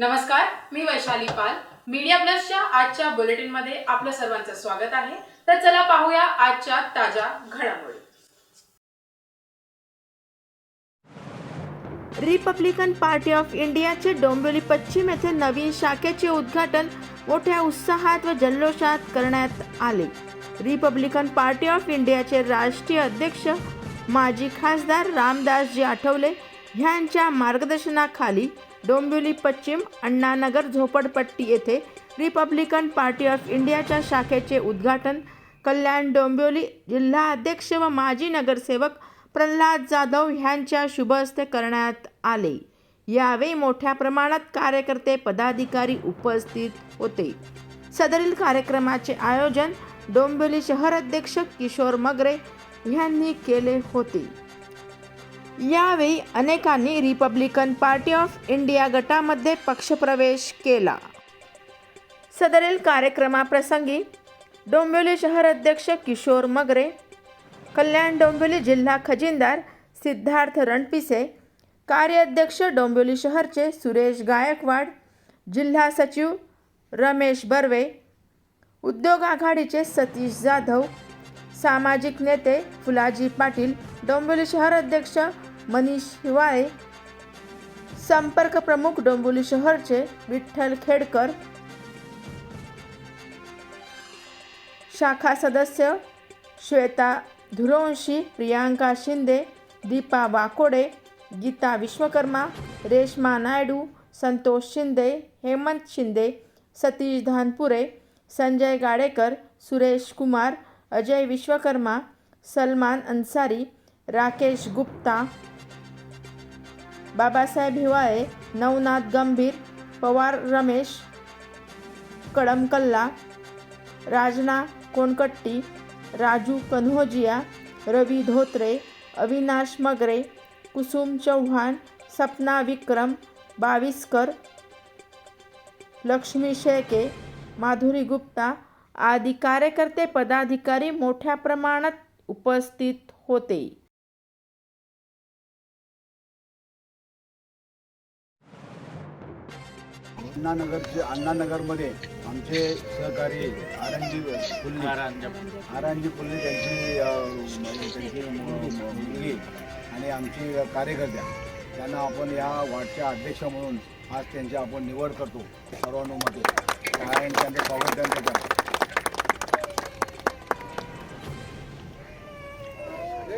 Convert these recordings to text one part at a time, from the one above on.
नमस्कार मी वैशाली पाल. मीडिया प्लसच्या आजच्या बुलेटिनमध्ये आपलं सर्वांचं स्वागत आहे. तर चला पाहूया आजच्या ताज्या घडामोडी. रिपब्लिकन पार्टी ऑफ इंडियाचे डोंबिवली पश्चिम येथे नवीन शाखेचे उद्घाटन मोठ्या उत्साहात व जल्लोषात करण्यात आले. रिपब्लिकन पार्टी ऑफ इंडियाचे राष्ट्रीय अध्यक्ष माजी खासदार रामदासजी आठवले ह्यांच्या मार्गदर्शनाखाली डोंबिवली पश्चिम अण्णानगर झोपडपट्टी येथे रिपब्लिकन पार्टी ऑफ इंडियाच्या शाखेचे उद्घाटन. कल्याण डोंबिवली जिल्हा अध्यक्ष व माजी नगरसेवक प्रल्हाद जाधव ह्यांच्या शुभ हस्ते करण्यात आले. यावेळी मोठ्या प्रमाणात कार्यकर्ते पदाधिकारी उपस्थित होते. सदरील कार्यक्रमाचे आयोजन डोंबिवली शहर अध्यक्ष किशोर मगरे यांनी केले होते. यावेळी अनेकांनी रिपब्लिकन पार्टी ऑफ इंडिया गटामध्ये पक्षप्रवेश केला. सदरील कार्यक्रमाप्रसंगी डोंबिवली शहर अध्यक्ष किशोर मगरे कल्याण डोंबिवली जिल्हा खजिनदार सिद्धार्थ रणपिसे कार्याध्यक्ष डोंबिवली शहरचे सुरेश गायकवाड जिल्हा सचिव रमेश बर्वे उद्योग आघाडीचे सतीश जाधव सामाजिक नेते फुलाजी पाटील डोंबिवली शहर अध्यक्ष मनीष हिवाळे संपर्क प्रमुख डोंबिवली शहरचे विठ्ठल खेडकर शाखा सदस्य श्वेता धुरवंशी प्रियांका शिंदे दीपा वाकोडे गीता विश्वकर्मा रेश्मा नायडू संतोष शिंदे हेमंत शिंदे सतीश धानपुरे संजय गाडेकर सुरेश कुमार अजय विश्वकर्मा सलमान अन्सारी राकेश गुप्ता बाबासाहेब हिवाळे नवनाथ गंभीर पवार रमेश कडमकल्ला राजना कोणकट्टी राजू कन्होजिया रवी धोत्रे अविनाश मगरे कुसुम चव्हाण सपना विक्रम बाविस्कर लक्ष्मी शेळके माधुरी गुप्ता आदी कार्यकर्ते पदाधिकारी मोठ्या प्रमाणात उपस्थित होते. अण्णानगरचे अण्णानगरमध्ये आमचे सहकारी आरंजी पुल्ली आरंजी पुल्ली त्यांची त्यांची मुलगी आणि आमची कार्यकर्त्या त्यांना आपण या वार्डच्या अध्यक्ष म्हणून आज त्यांची आपण निवड करतो सर्वानुमते. कारण त्यांचं स्वागत त्यांचं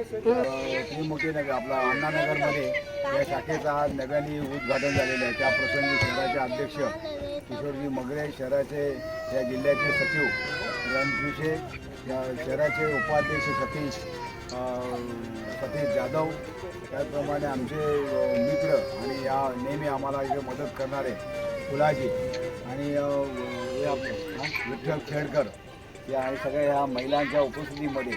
करा त्रिमुखी आपला अण्णानगरमध्ये या शाखेचा आज नव्याने उद्घाटन झालेलं आहे. त्याप्रसंगी शहराचे अध्यक्ष किशोरजी मगरे शहराचे या जिल्ह्याचे सचिव रणपिसे या शहराचे उपाध्यक्ष सतीश सतीश जाधव त्याचप्रमाणे आमचे मित्र आणि या नेहमी आम्हाला इथे मदत करणारे फुलाजी आणि हे विठ्ठल खेडकर या आणि सगळ्या ह्या महिलांच्या उपस्थितीमध्ये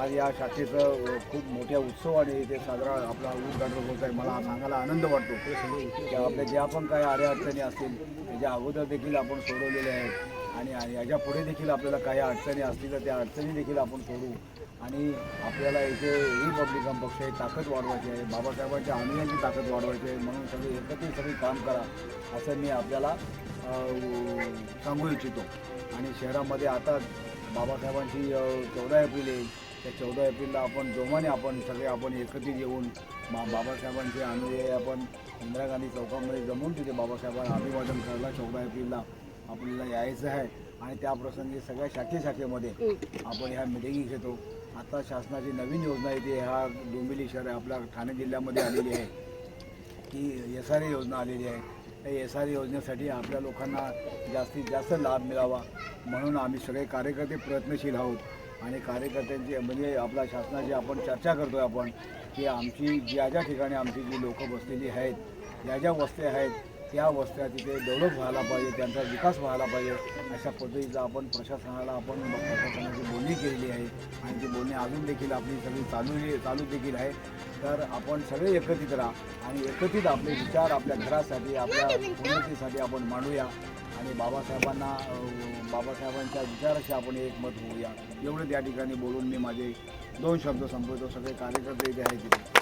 आज या शाखेचं खूप मोठ्या उत्सव आणि इथे साजरा आपला उद्घाटन होत आहे. मला सांगायला आनंद वाटतो की आपल्या ज्या पण काही अडचणी असतील त्याच्या अगोदर देखील आपण सोडवलेल्या आहेत. आणि आणि याच्यापुढे देखील आपल्याला काही अडचणी असतील तर त्या अडचणी देखील आपण सोडू. आणि आपल्याला इथे रिपब्लिकन पक्ष हे ताकद वाढवायची आहे. बाबासाहेबांच्या अनुयायांची ताकद वाढवायची आहे. म्हणून सगळे एकत्रित सगळी काम करा असं मी आपल्याला सांगू इच्छितो. आणि शहरामध्ये आता बाबासाहेबांची चौदा एप्रिल येईल त्या चौदा एप्रिलला आपण जोमाने आपण सगळे आपण एकत्रित येऊन बा बाबासाहेबांचे अनुयायी आपण इंदिरा गांधी चौकामध्ये जमून तिथे बाबासाहेबांना अभिवादन करायला चौदा एप्रिलला आपल्याला यायचं आहे. आणि त्या प्रसंगी सगळ्या शाखे शाखेमध्ये आपण ह्या मिटिंगी घेतो. आता शासनाची नवीन योजना येते ह्या डोंबिवली शहर आपल्या ठाणे जिल्ह्यामध्ये आलेली आहे. की एस आर ए योजना आलेली आहे. एस आर ए योजनेसाठी आपल्या लोकांना जास्तीत जास्त लाभ मिळावा. म्हणून आम्ही सगळे कार्यकर्ते प्रयत्नशील आहोत. आणि कार्यकर्त्यांची म्हणजे आपल्या शासनाची आपण चर्चा करतो आहे आपण की आमची ज्या ज्या ठिकाणी आमची जी लोकं बसलेली आहेत ज्या ज्या वस्त्या आहेत त्या वस्त्या तिथे डेव्हलप व्हायला पाहिजे त्यांचा विकास व्हायला पाहिजे अशा पद्धतीचा आपण प्रशासनाला आपण प्रशासनाची बोलणी केलेली आहे. आणि ती बोलणी अजून देखील आपली सगळी चालू चालू देखील आहे. तर आपण सगळे एकत्रित राहा आणि एकत्रित आपले विचार आपल्या घरासाठी आपल्या उन्नतीसाठी आपण मांडूया. आणि बाबासाहेबांना बाबासाहेबांच्या विचाराशी आपण एकमत होऊया. एवढं त्या ठिकाणी बोलून मी माझे दोन शब्द संपवतो. सगळे कार्यकर्ते इथे आहेत तिथे